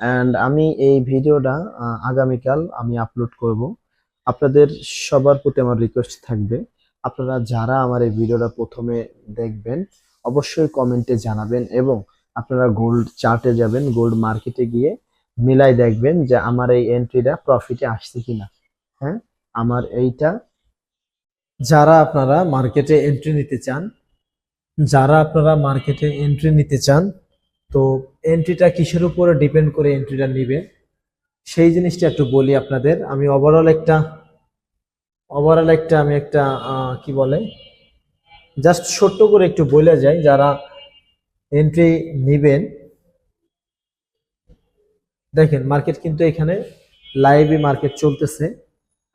And আমি এই ভিডিওটা আগামীকাল আমি আপলোড করব। আপনাদের সবার প্রতি আমার রিকোয়েস্ট থাকবে, আপনারা যারা আমার এই ভিডিওটা প্রথমে দেখবেন, অবশ্যই কমেন্টে জানাবেন এবং আপনারা গোল্ড চার্টে যাবেন গোল্ড মার্কেটে গিয়ে মিলাই দেখবেন যে আমার এই এন্ট্রিটা প্রফিটে আসছে কিনা। হ্যাঁ? আমার এইটা, যারা আপনারা মার্কেটে এন্ট্রি নিতে চান, যারা আপনারা মার্কেটে এন্ট্রি নিতে চান তো এন্ট্রিটা কিসের উপরে ডিপেন্ড করে এন্ট্রিটা নিবে? সেই জিনিসটা একটু বলি আপনাদের। আমি ওভারঅল একটা ওভারঅল একটা আমি একটা কি বলে? জাস্ট ছোট্ট করে একটু বলে যাই, যারা এন্ট্রি নেবেন। দেখেন মার্কেট কিন্তু এখানে লাইভে মার্কেট চলতেছে।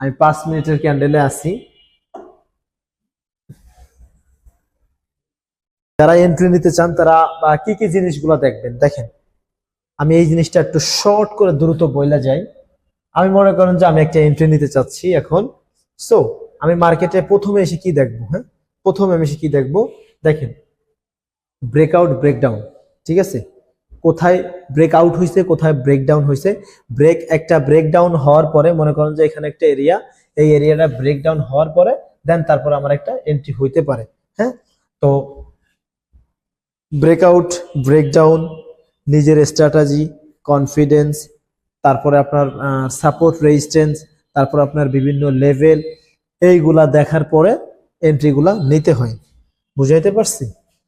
আমি পাঁচ মিনিটের ক্যান্ডেলে আছি। যারা এন্ট্রি নিতে চান, তারা বা কি কি জিনিসগুলো দেখবেন? দেখেন, আমি এই জিনিসটা একটু শর্ট করে দ্রুত বইলা যাই। আমি মনে করেন যে আমি একটা এন্ট্রি নিতে চাচ্ছি এখন। সো আমি মার্কেটে প্রথমে এসে কি দেখব হ্যাঁ? প্রথমে আমি এসে কি দেখব? দেখেন ব্রেকআউট ব্রেকডাউন ঠিক আছে? কোথায় ব্রেকআউট হয়েছে কোথায় ব্রেকডাউন হয়েছে ব্রেক একটা ব্রেকডাউন হওয়ার পরে মনে করেন যে এখানে একটা এরিয়া এই এরিয়াটা ব্রেকডাউন হওয়ার পরে দেন তারপর আমার একটা এন্ট্রি হইতে পারে হ্যাঁ? তো ব্রেকআউট ব্রেকডাউন নিজের স্ট্র্যাটাজি কনফিডেন্স তারপরে আপনার সাপোর্ট রেজিস্ট্যান্স তারপর আপনার বিভিন্ন লেভেল এইগুলা দেখার পরে এন্ট্রিগুলা নিতে হয়। বুঝাইতে পারছি?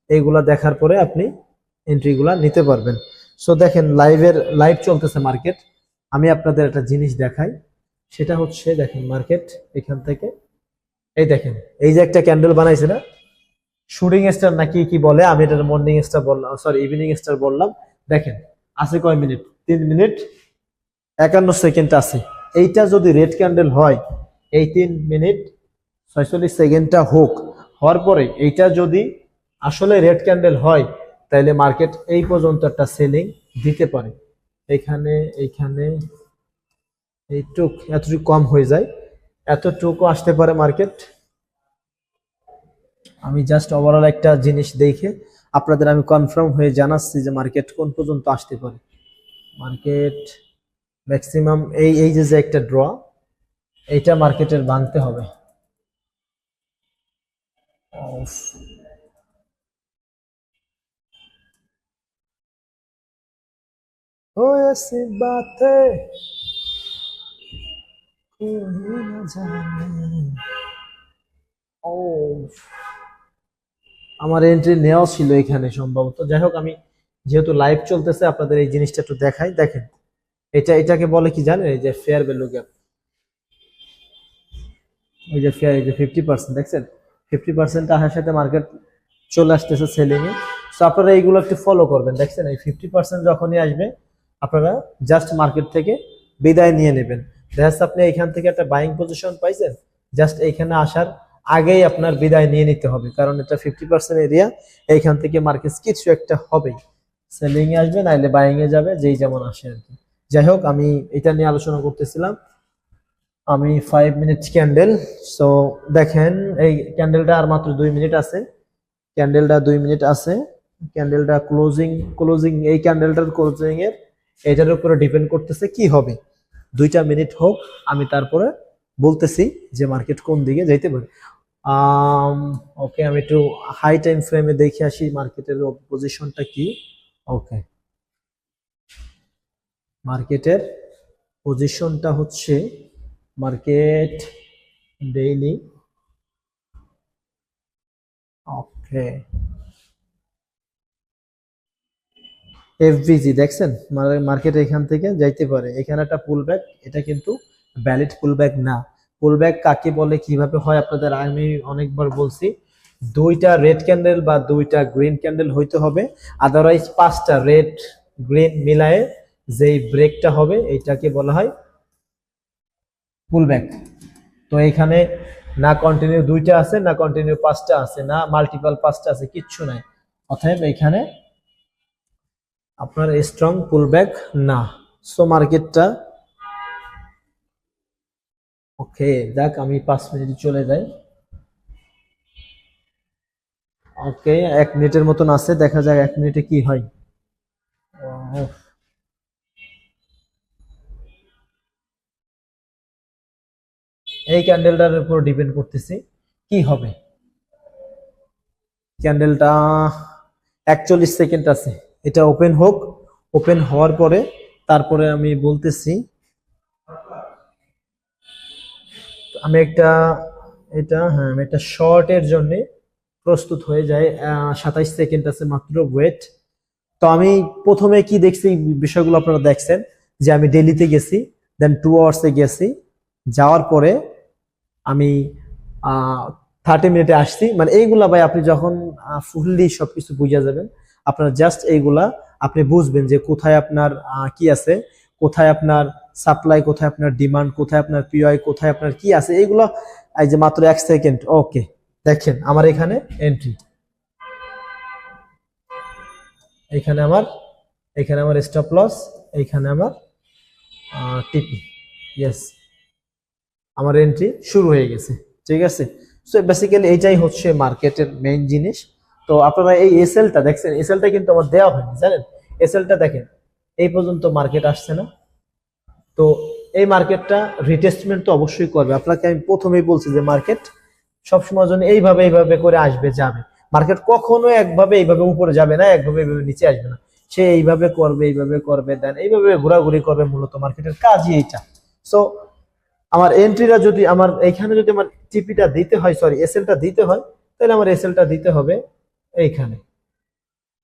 এইগুলা দেখার পরে আপনি এন্ট্রিগুলা নিতে পারবেন। সো দেখেন লাইভের লাইভ চলতেছে মার্কেট আমি আপনাদের একটা জিনিস দেখাই। সেটা হচ্ছে, দেখেন মার্কেট এখান থেকে। এই দেখেন, এই যে একটা ক্যান্ডেল বানাইছে না? শুটিং স্টার নাকি কি বলে? আমি এটা মর্নিং স্টার বললাম সরি ইভিনিং স্টার বললাম। দেখেন, আছে কয় মিনিট? তিন মিনিট, একান্ন সেকেন্ড আছে। এইটা যদি রেড ক্যান্ডেল হয়, এই তিন মিনিট ছয়চল্লিশ সেকেন্ডটা হোক, হওয়ার পরে এইটা যদি আসলে রেড ক্যান্ডেল হয় তাহলে মার্কেট এই পর্যন্ত একটা সেলিং দিতে পারে। এখানে, এইখানে, এইটুক, এতটুকু কম হয়ে যায়। এতটুকু আসতে পারে মার্কেট আমি জাস্ট ওভারঅল একটা জিনিস দেখে আপনাদের আমি কনফার্ম হয়ে জানাচ্ছি যে মার্কেট কোন পর্যন্ত আসতে পারে মার্কেট ম্যাক্সিমাম এই এই যে যে একটা ড্র এইটা মার্কেটের ভাঙতে হবে উফ। ओ ऐसी बातें कोई न जाने ও আমার এন্ট্রি নেওয়া ছিল এখানে সম্ভবত। যাই হোক, আমি যেহেতু লাইভ চলতেছে, আপনাদের এই জিনিসটা একটু দেখাই। দেখেন, এটা, এটাকে বলে কি জানেন? এই যে ফেয়ার ভ্যালু গ্যাপ এই যে ফেয়ার এই যে ফিফটি পার্সেন্ট দেখছেন? ফিফটি পার্সেন্ট আসার সাথে মার্কেট চলে আসতেছে সেলিং এ সো আপনারা এইগুলো একটু ফলো করবেন, দেখছেন? এই ফিফটি পার্সেন্ট যখনই আসবে, আপনারা জাস্ট মার্কেট থেকে বিদায় নিয়ে নেবেন। দেখা যাচ্ছে আপনি এখান থেকে একটা বাইং পজিশন পাইছেন জাস্ট এইখানে আসার আগেই আপনার বিদায় নিয়ে নিতে হবে। কারণ এটা ফিফটি পার্সেন্ট এরিয়া এইখান থেকে মার্কেট কিছু একটা হবেই। সেলিং এ আসবে, নাইলে বাইং এ যাবে, যেই যেমন আসে আর কি। যাই হোক, আমি এটা নিয়ে আলোচনা করতেছিলাম। আমি ফাইভ মিনিট ক্যান্ডেল সো দেখেন, এই ক্যান্ডেলটা আর মাত্র দুই মিনিট আছে। ক্যান্ডেলটা দুই মিনিট আছে। ক্যান্ডেলটা ক্লোজিং ক্লোজিং এই ক্যান্ডেলটার ক্লোজিং এর, এটার উপরে ডিপেন্ড করতেছে কি হবে। দুইটা মিনিট হোক, আমি তারপরে বলতেছি যে মার্কেট কোন দিকে যাইতে পারে। ওকে আমি একটু হাই টাইম ফ্রেমে দেখে আসি মার্কেটের পজিশনটা কি। ওকে মার্কেটের পজিশনটা হচ্ছে মার্কেট ডেইলি ওকে এফবিজি দেখছেন? মার্কেট এখান থেকে যাইতে পারে। এখানে একটা পুল ব্যাক এটা কিন্তু ভ্যালিড পুল ব্যাক না। পুল ব্যাক কাকে বলে, কীভাবে হয় আপনাদের, আমি অনেকবার বলছি, দুইটা রেড ক্যান্ডেল বা দুইটা গ্রিন ক্যান্ডেল হইতে হবে। আদারওয়াইজ পাঁচটা রেড গ্রিন মিলায়ে যেই ব্রেকটা হবে এইটাকে বলা হয় পুল ব্যাক তো এখানে না কন্টিনিউ দুইটা আছে, না কন্টিনিউ পাঁচটা আছে, না মাল্টিপাল পাঁচটা আছে, কিচ্ছু নাই। অতএব এখানে আপনার স্ট্রং পুলব্যাক না। সো মার্কেটটা ওকে যাক আমি পাঁচ মিনিট চলে যাই। ওকে, এক মিনিটের মতন আছে, দেখা যাক এক মিনিটে কি হয়। এই ক্যান্ডেলটার উপর ডিপেন্ড করতেছে, কি হবে? ক্যান্ডেলটা একচল্লিশ সেকেন্ড আছে, এটা ওপেন হোক। ওপেন হওয়ার পরে, তারপরে আমি বলতেছি আমি একটা, এটা হ্যাঁ আমি একটা শর্টের জন্য প্রস্তুত হয়ে যায় সাতাইশ সেকেন্ড আছে মাত্র ওয়েট তো আমি প্রথমে কি দেখছি, বিষয়গুলো আপনারা দেখছেন, যে আমি ডেলিতে গেছি দেন টু আওয়ার্সে গেছি, যাওয়ার পরে আমি থার্টি মিনিটে আসছি। মানে এইগুলা ভাই, আপনি যখন ফুললি সবকিছু বুঝা যাবেন, আপনার জাস্ট এইগুলা আপনি বুঝবেন যে কোথায় আপনার কি আছে, কোথায় আপনার সাপ্লাই কোথায় আপনার ডিমান্ড কোথায় আপনার পিওআই কোথায় আপনার কি আছে, এইগুলো, এই যে মাত্র এক সেকেন্ড ওকে দেখেন আমার এখানে এন্ট্রি এখানে আমার এখানে আমার স্টপ লস এইখানে আমার টিপি ইয়েস আমার এন্ট্রি শুরু হয়ে গেছে, ঠিক আছে? সো বেসিক্যালি এইটাই হচ্ছে মার্কেটের মেইন জিনিস। তো আপনারা এই এসএলটা দেখছেন এসএলটা কিন্তু আমার দেওয়া হয়নি, জানেন? এসএলটা দেখেন, এই পর্যন্ত মার্কেট আসছে না। তো এই মার্কেটটা রিটেস্টমেন্ট তো অবশ্যই করবে। আপনাকে আমি প্রথমেই বলছি যে মার্কেট সবসময় জন্য এইভাবে এইভাবে করে আসবে, যাবে। মার্কেট কখনো একভাবে এইভাবে উপরে যাবে না, একভাবে এইভাবে নিচে আসবে না। সে এইভাবে করবে এইভাবে করবে দেন এইভাবে ঘোরাঘুরি করবে মূলত মার্কেটের কাজই এইটা। সো আমার এন্ট্রিটা যদি আমার এইখানে যদি আমার টিপিটা দিতে হয় সরি এসএলটা দিতে হয়, তাহলে আমার এসএলটা দিতে হবে এইখানে।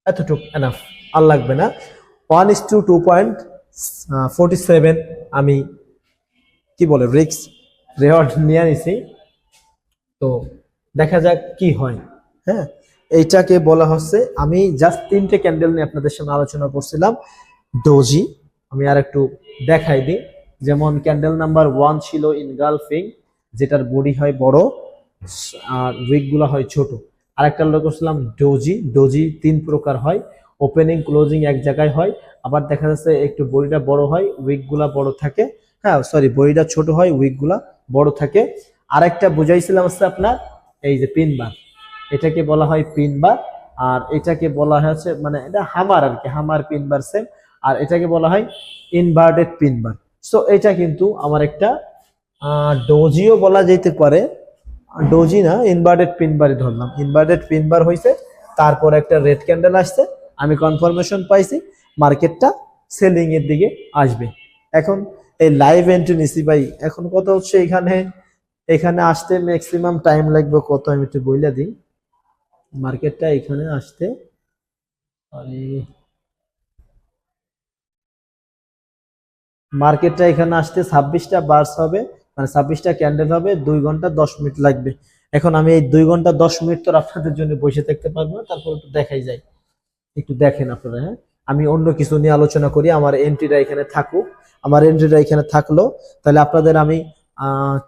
এতটুকু এনাফ আর লাগবে না। One is to two point forty seven আমি কি বলে রিক্স রেওয়ার্ড নিয়ে নিছি। তো দেখা যাক কি হয়। হ্যাঁ এইটাকে বলা হচ্ছে, আমি জাস্ট তিনটে ক্যান্ডেল নিয়ে আপনাদের সামনে আলোচনা করছিলাম। ডোজি আমি আর একটু দেখাই দিই। যেমন ক্যান্ডেল নাম্বার ওয়ান ছিল ইনগালফিং যেটার বডি হয় বড়, আর উইকগুলো হয় ছোট। আরেকটা লোক করছিলাম ডোজি ডোজি তিন প্রকার হয়। ওপেনিং ক্লোজিং এক জায়গায় হয়। আবার দেখা যাচ্ছে একটু বডিটা বড় হয়, উইকগুলা বড় থাকে। হ্যাঁ সরি বডিটা ছোট হয়, উইকগুলা বড় থাকে। আরেকটা বুঝাইছিলাম হচ্ছে আপনার, এই যে পিন বার এটাকে বলা হয় পিন বার আর এটাকে বলা হয়েছে মানে এটা হামার আর কি হামার পিন বার সেম আর এটাকে বলা হয় ইনভার্টেড পিন বার সো এটা কিন্তু আমার একটা ডোজিও বলা যেতে পারে। ডোজি না ইনভার্টেড পিন বারই ধরলাম। ইনভার্টেড পিন বার হয়েছে তারপর একটা রেড ক্যান্ডেল আসছে। আমি কনফার্মেশন পাইছি। মার্কেটটা সেলিং এর দিকে আসবে। এখন এই লাইভ এন্ট্রি নিছি ভাই, এখন কত হচ্ছে এখানে এখানে আসতে ম্যাক্সিমাম টাইম লাগবে কত আমি একটু বইলা দিই। মার্কেটটা এখানে আসতে মার্কেটটা এখানে আসতে ছাব্বিশটা বার্স হবে মানে ছাব্বিশটা ক্যান্ডেল হবে, দুই ঘণ্টা দশ মিনিট লাগবে। এখন আমি এই দুই ঘণ্টা দশ মিনিট তো আপনাদের জন্য বসে থাকতে পারব না, তারপর একটু দেখাই যায় একটু দেখেন আপনারা হ্যাঁ? আমি অন্য কিছু নিয়ে আলোচনা করি, আমার এন্ট্রিটা এখানে থাকুক। আমার এন্ট্রিটা এখানে থাকল। তাহলে আপনাদের আমি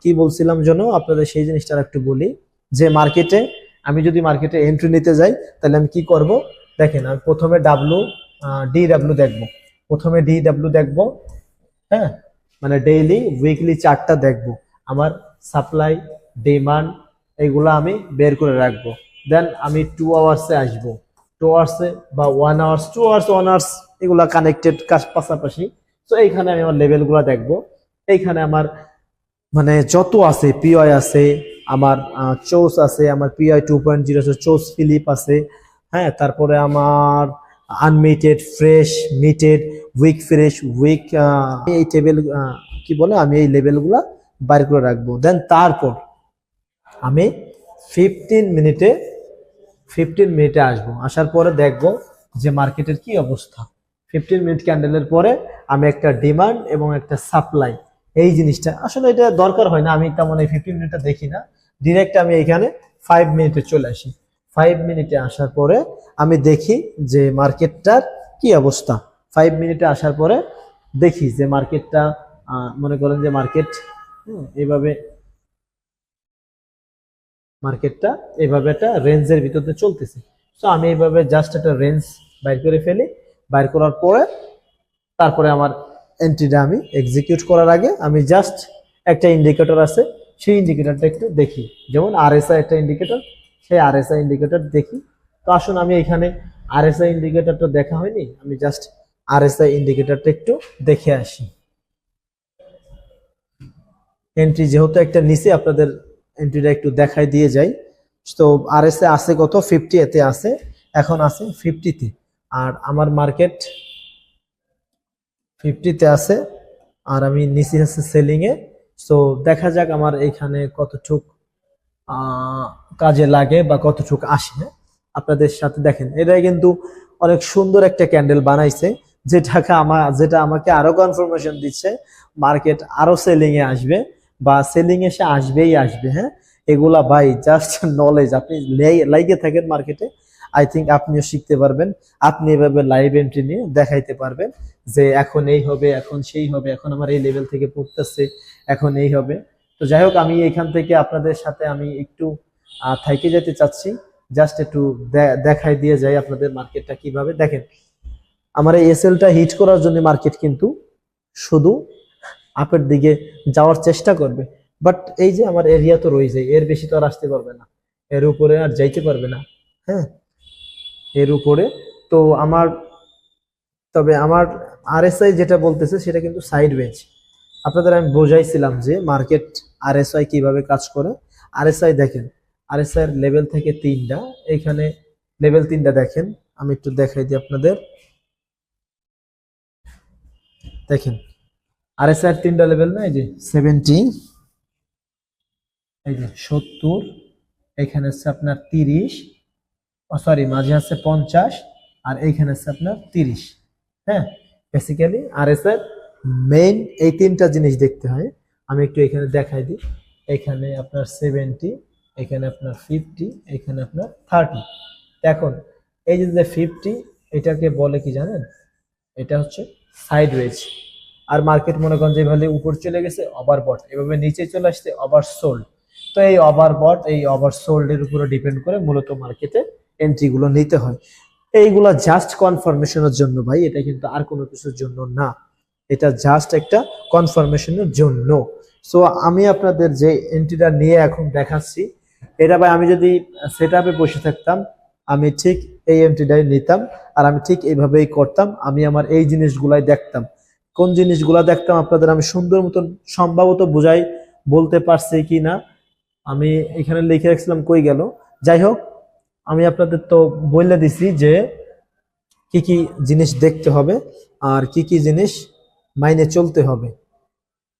কি বলছিলাম যেন? আপনাদের সেই জিনিসটা একটু বলি। যে মার্কেটে আমি যদি মার্কেটে এন্ট্রি নিতে যাই, তাহলে আমি কি করব? দেখেন, আমি প্রথমে ডাব্লু ডি ডাব্লু দেখব। প্রথমে ডি ডাব্লু দেখব হ্যাঁ? মানে ডেইলি উইকলি চার্টটা দেখব। আমার সাপ্লাই ডিমান্ড এগুলো আমি বের করে রাখব। দেন আমি টু আওয়ার্সে আসব। টু আওয়ার্সে বা one hours two hours one hours এগুলা কানেক্টেড কাজ পাশাপাশি। তো এইখানে আমি আমার লেভেলগুলো দেখব। এইখানে আমার মানে যত আছে পিওয়াই আছে, আমার চোস আছে, আমার পিওয়াই টু পয়েন্ট জিরো আছে চোস ফিলিপ আছে হ্যাঁ তারপরে আমার আনমিটেড ফ্রেশ মিটেড উইক ফ্রেশ উইক এই টেবিল কি বলে, আমি এই লেভেলগুলা বাইর করে রাখব। দেন তারপর আমি ফিফটিন মিনিটে ফিফটিন মিনিটে আসব। আসার পরে দেখব যে মার্কেটের কি অবস্থা। ফিফটিন মিনিট ক্যান্ডেলের পরে আমি একটা ডিমান্ড এবং একটা সাপ্লাই এই জিনিসটা। আসলে এটা দরকার হয় না, আমি তেমন এই ফিফটিন মিনিটটা দেখি না। ডিরেক্ট আমি এখানে ফাইভ মিনিটে চলে আসি। ফাইভ মিনিটে আসার পরে আমি দেখি যে মার্কেটটার কি অবস্থা। ফাইভ মিনিটে আসার পরে দেখি যে মার্কেটটা মনে করেন যে মার্কেট এইভাবে মার্কেটটা এইভাবে একটা রেঞ্জের ভিতরে চলতেছে। তো আমি এইভাবে জাস্ট একটা রেঞ্জ বাইর করে ফেলি। বাইর করার পরে তারপরে আমার এন্ট্রিটা আমি এক্সিকিউট করার আগে আমি জাস্ট একটা ইন্ডিকেটর আছে, সেই ইন্ডিকেটরটা একটু দেখি। যেমন আরএসআই একটা ইন্ডিকেটর সেই আরএসআই ইন্ডিকেটর দেখি। তো আসুন, আমি এখানে আরএসআই ইন্ডিকেটরটা দেখা হয়নি, আমি জাস্ট আরএসআই ইন্ডিকেটরটা একটু দেখে আসি। এন্ট্রি যেহেতু একটা নিচে, আপনাদের এন্ট্রিটা একটু দেখাই দিয়ে যাই। তো আর এস আছে কত? ফিফটি এতে আছে, এখন আছে ফিফটিতে আর আমার মার্কেট ফিফটিতে আছে, আর আমি নিচে আছে সেলিং এ তো দেখা যাক আমার এখানে কতটুক কাজে লাগে বা কতটুক আসে? আপনাদের সাথে দেখেন এটা কিন্তু অনেক সুন্দর একটা ক্যান্ডেল বানাইছে, যেটাকে আমার যেটা আমাকে আরও কনফার্মেশন দিচ্ছে মার্কেট আরও সেলিংয়ে আসবে। বা সেলিং এসে আসবেই আসবে হ্যাঁ? এগুলা ভাই জাস্ট নলেজ আপনি লাইগে থাকেন মার্কেটে আই থিঙ্ক আপনিও শিখতে পারবেন। আপনি এভাবে লাইভ এন্ট্রি নিয়ে দেখাইতে পারবেন যে এখন এই হবে, এখন সেই হবে, এখন আমার এই লেভেল থেকে পড়তেছে, এখন এই হবে। তো যাই হোক, আমি এখান থেকে আপনাদের সাথে আমি একটু থাইকে যেতে চাচ্ছি। জাস্ট একটু দেখাই দিয়ে যাই আপনাদের মার্কেটটা কীভাবে। দেখেন, আমার এই এসএলটা হিট করার জন্য মার্কেট কিন্তু শুধু আপের দিকে যাওয়ার চেষ্টা করবে। বাট এই যে আমার এরিয়া তো রয়ে যায় এর বেশি তো আর আসতে পারবে না। এর উপরে আর যাইতে পারবে না। হ্যাঁ? এর উপরে। তো আমার, তবে আমার আরএসআই যেটা বলতেছে, সেটা কিন্তু সাইড ওয়েজ আপনাদের আমি বোঝাইছিলাম যে মার্কেট আরএসআই কীভাবে কাজ করে। আরএসআই দেখেন আরএসআই লেভেল থেকে তিনটা। এখানে লেভেল তিনটা দেখেন। আমি একটু দেখাই দিই আপনাদের। দেখেন আরএসআই এর তিনটা লেভেল না এই যে? সেভেন্টি এই যে সত্তর এখানে হচ্ছে আপনার তিরিশ সরি মাঝে আছে পঞ্চাশ আর এইখানে আছে আপনার তিরিশ হ্যাঁ? বেসিক্যালি আর এস এর মেইন এই তিনটা জিনিস দেখতে হয়। আমি একটু এখানে দেখাই দিই। এখানে আপনার সেভেন্টি এখানে আপনার ফিফটি এখানে আপনার থার্টি এখন এই যে ফিফটি এটাকে বলে কি জানেন? এটা হচ্ছে সাইড ওয়েজ আর মার্কেট মনে করেন যেভাবে উপর চলে গেছে ওভারবট এভাবে নিচে চলে আসছে ওভার সোল্ড তো এই ওভারবট এই ওভার সোল্ডের উপরে ডিপেন্ড করে মূলত মার্কেটে এন্ট্রিগুলো নিতে হয়। এইগুলা জাস্ট কনফার্মেশনের জন্য ভাই, এটা কিন্তু আর কোনো কিছুর জন্য না। এটা জাস্ট একটা কনফার্মেশনের জন্য। সো আমি আপনাদের যে এন্ট্রিটা নিয়ে এখন দেখাচ্ছি, এটা ভাই আমি যদি সেটআপে বসে থাকতাম, আমি ঠিক এই এন্ট্রিটাই নিতাম, আর আমি ঠিক এইভাবেই করতাম, আমি আমার এই জিনিসগুলাই দেখতাম। কোন জিনিসগুলা দেখতাম আপনাদের আমি সুন্দর মতন সম্ভবত বুঝাই বলতে পারছি কি না আমি এখানে লিখে রাখছিলাম কই গেল। যাই হোক, আমি আপনাদের তো বলে দিছি যে কি কি জিনিস দেখতে হবে আর কি কি জিনিস মাইনে চলতে হবে।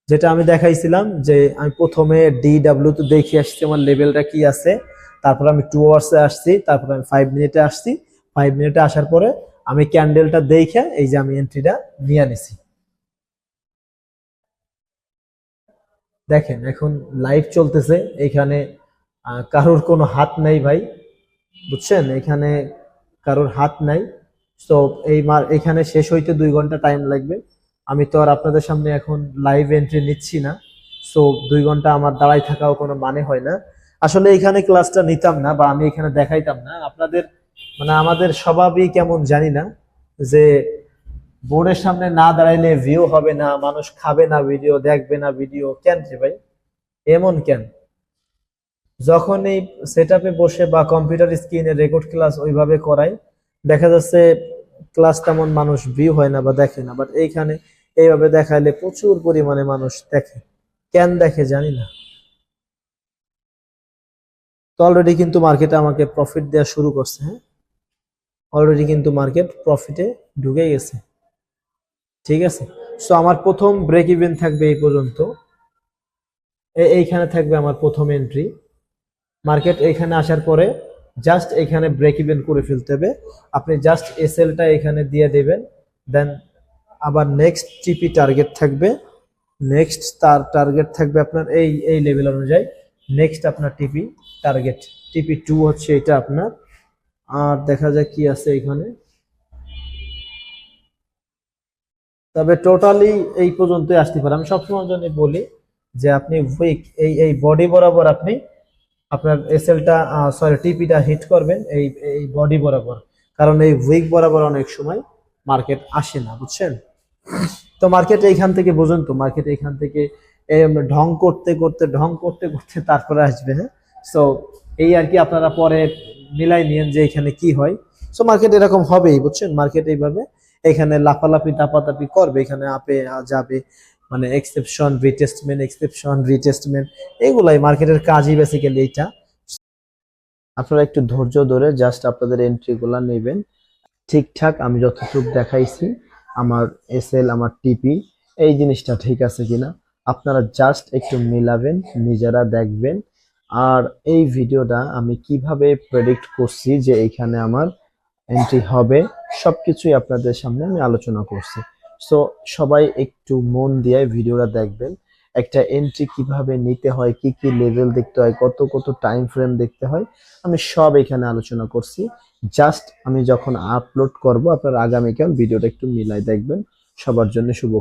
যেটা আমি দেখাইছিলাম যে আমি প্রথমে ডি ডাব্লিউ তো দেখে আসছি আমার লেভেলটা কি আছে, তারপর আমি টু আওয়ার্সে আসছি, তারপর আমি ফাইভ মিনিটে আসছি। ফাইভ মিনিটে আসার পরে আমি ক্যান্ডেলটা দেখে এই যে আমি এন্ট্রিটা নিয়ে নিছি। দেখেন, এখন লাইভ চলতেছে, এখানে কারোর কোনো হাত নাই ভাই, বুঝছেন? এখানে কারোর হাত নাই। তো এই মার, এখানে শেষ হইতে দুই ঘণ্টা টাইম লাগবে। আমি তো আর আপনাদের সামনে এখন লাইভ এন্ট্রি নিচ্ছি না। সো দুই ঘণ্টা আমার দাঁড়াই থাকাও কোনো মানে হয় না। আসলে এখানে ক্লাসটা নিতাম না বা আমি এখানে দেখাইতাম না। আপনাদের মানে আমাদের স্বভাবই কেমন জানি না যে বোর্ডের সামনে না দাঁড়াইলে ভিউ হবে না, মানুষ খাবে না ভিডিও দেখবে না ভিডিও কেন রে ভাই? এমন কেন? যখন এই সেট বসে বা কম্পিউটার স্ক্রিনে রেকর্ড ক্লাস ওইভাবে করাই দেখা যাচ্ছে ক্লাস তেমন মানুষ ভিউ হয় না বা দেখে না। বাট এইখানে এইভাবে দেখাইলে প্রচুর পরিমাণে মানুষ দেখে। কেন দেখে জানি না। তো অলরেডি কিন্তু মার্কেটে আমাকে প্রফিট দেওয়া শুরু করছে হ্যাঁ? অলরেডি কিন্তু মার্কেট প্রফিটে ঢুকে গেছে। ঠিক আছে? সো আমার প্রথম ব্রেক ইভেন থাকবে এই পর্যন্ত। এইখানে থাকবে আমার প্রথম এন্ট্রি মার্কেট এখানে আসার পরে জাস্ট এখানে ব্রেক ইভেন করে ফেলতে হবে। আপনি জাস্ট এসএলটা এখানে দিয়ে দেবেন। দেন আবার নেক্সট টিপি টার্গেট থাকবে। নেক্সট তার টার্গেট থাকবে আপনার এই এই লেভেল অনুযায়ী। নেক্সট আপনার টিপি টার্গেট টিপি টু হচ্ছে এটা আপনার। আর দেখা যাক কি আছে এখানে। তবে টোটালি এই পর্যন্তই আসতে পারে। আমি সবসময় জন্য বলি যে আপনি উইক এই এই বডি বরাবর আপনি আপনার এসএলটা সরি টিপিটা হিট করবেন এই এই বডি বরাবর। কারণ এই উইক বরাবর অনেক সময় মার্কেট আসে না, বুঝছেন? তো মার্কেট এইখান থেকে বুঝুন তো মার্কেট এইখান থেকে ঢং করতে করতে, ঢং করতে করতে তারপরে আসবে হ্যাঁ? সো এই আর কি আপনারা পরে মিলাই নিয়েন যে এখানে কি হয়। সো মার্কেট এরকম হবেই, বুঝছেন? মার্কেট এইভাবে এখানে লাফালাফি টাপাতাপি করবে, এখানে আপে যাবে। মানে এক্সেপশন রিটেস্টমেন্ট এক্সেপশন রিটেস্টমেন্ট এগুলাই মার্কেটের কাজই বেসিক্যালি এইটা। আপনারা একটু ধৈর্য ধরে জাস্ট আপনাদের এন্ট্রিগুলো নেবেন। ঠিকঠাক আমি যতটুকু দেখাইছি, আমার এসএল আমার টিপি এই জিনিসটা ঠিক আছে কিনা, আপনারা জাস্ট একটু মিলাবেন, নিজেরা দেখবেন। আর এই ভিডিওটা আমি কীভাবে প্রেডিক্ট করছি যে এখানে আমার এন্ট্রি হবে, সবকিছুই আপনাদের সামনে আমি আলোচনা করছি। সো সবাই একটু মন দিয়ে ভিডিওটা দেখবেন। একটা এন্ট্রি কীভাবে নিতে হয়, কি কি লেভেল দেখতে হয়, কত কত টাইম ফ্রেম দেখতে হয়, আমি সব এখানে আলোচনা করছি। জাস্ট আমি যখন আপলোড করব, আপনার আগামীকাল ভিডিওটা একটু মিলাই দেখবেন। সবার জন্য শুভ